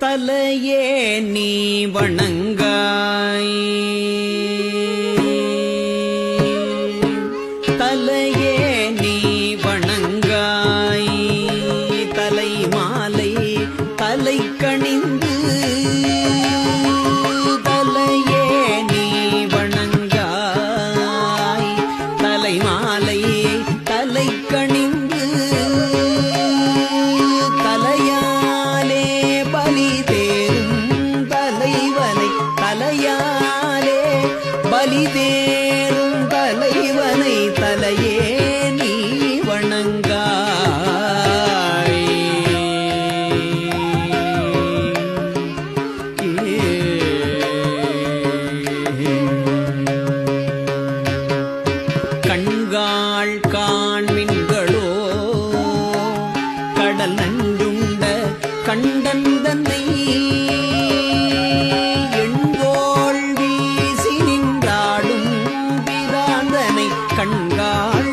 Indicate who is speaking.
Speaker 1: தலையே நீ வணங்காய். தலையே நீ வணங்காய். தலை மாலை தலை கணிந்து வலிதேறும் தலைவனை தலையே நீ வணங்காய். கண்காள் காண்மின்களோ கடல் நஞ்சுண்ட கண்டன் தன்னை நின்றாடும் பிராந்தனை கண்காள்